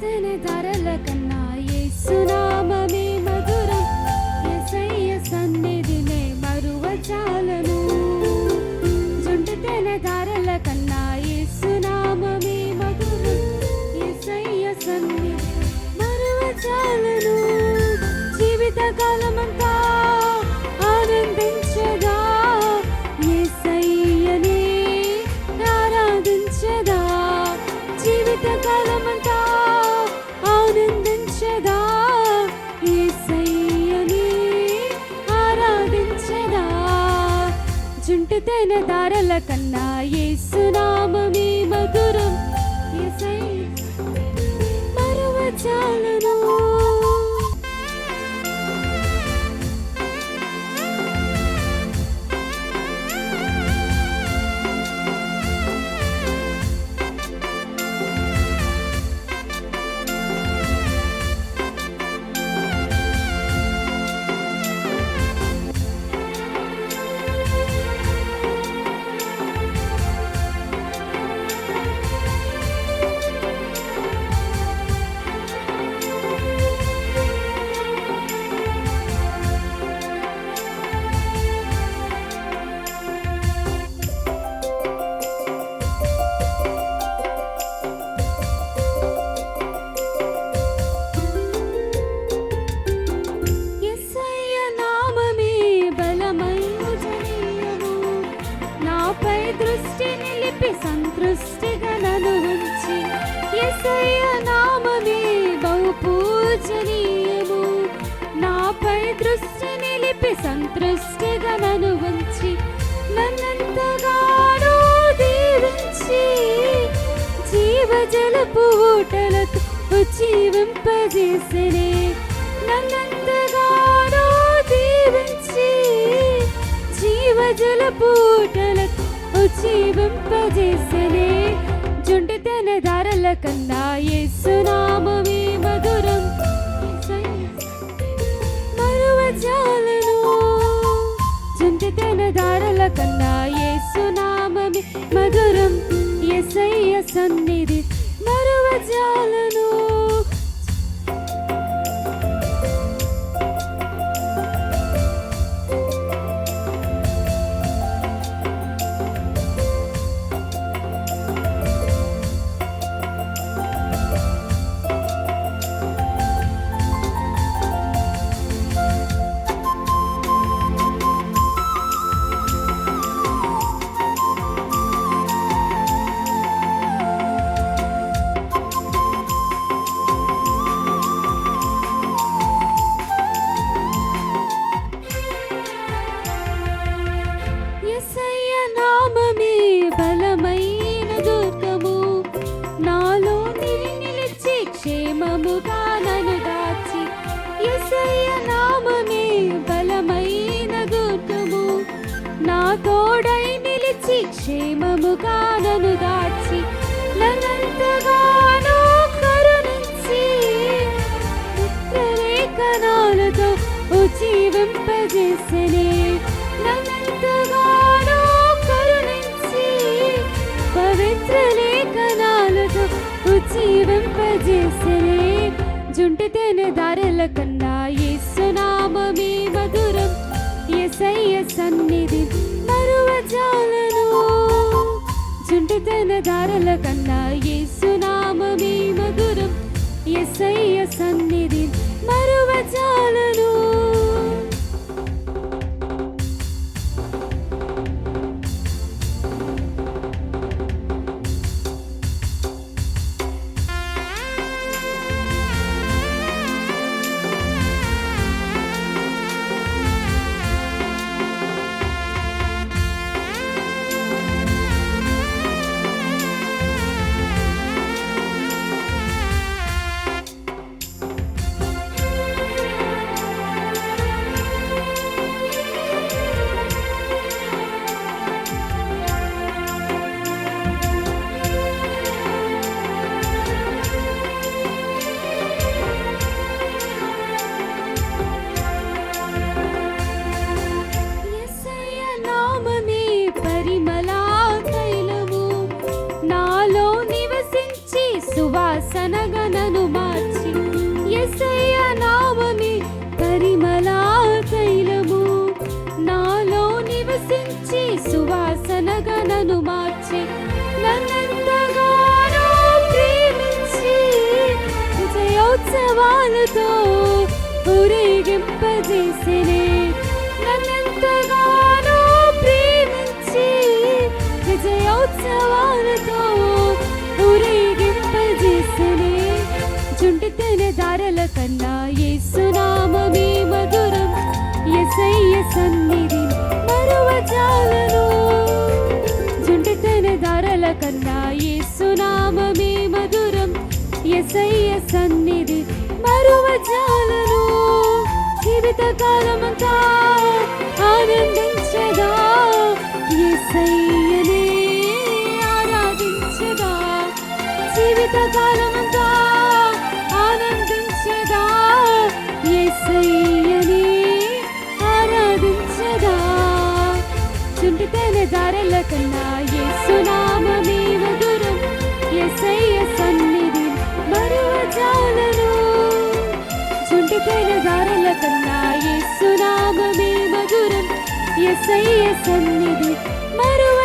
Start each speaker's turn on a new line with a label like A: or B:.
A: జుంటుతేనే ధరల కన్నా జుంటుతైన దారల కన్నా యేసునామమే మధురం. మరువ చాలను యేసయ్య నామమే బహు పూజనీయము నాపై దృష్టి నిలిపి సంతృష్టిగా నన్ను ఉంచి నన్నంతగానో దీవించి జీవజలపు నన్నంతగానో దీవించి జుంటి తన ధారల కన్నా యేసునామమే మధురం. మరువజాలను జుంటి తన ధారల కన్నా యేసునామమే మధురం. యేసయ్య సన్నిధి మరువజాలను తోడై నిలిచి క్షేమముగా నన్ను దాచి నన్నంతగానో కరుణించి మిత్రలేఖనాలతో ఉజీవింపజేసనే నన్నంతగానో కరుణించి పవిత్ర లేఖనాలతో ఉజీవింపజేసనే జుంటి తేనె దారుల కన్నా యేసునామమే మధురం. యేసయ్య సన్నిధి మరువజాలను జాలను తేనె దారుల కన్నా ఏసునా విజయోత్సవాలతో ఊరేగింపజేసినే నన్నెంతగానో ప్రేమించి విజయోత్సవాలతో ఊరేగింపజేసినే జుంటి తెన దారల కన్నా యేసునామమే మధురం ఎసయ్య సన్నిధి మరువజాలను జుంటి తెన దారల కన్నా యేసునామమే మధురం ఎసయ్య సన్నిధి మరువజాలను జీవిత కాలమంతా ఆనందించగా ఎసయ్యనే ఆరాధించగా జీవిత కాలమంతా యేసునామమే మధురం యేసయ్య సన్నిధి మరువజాలను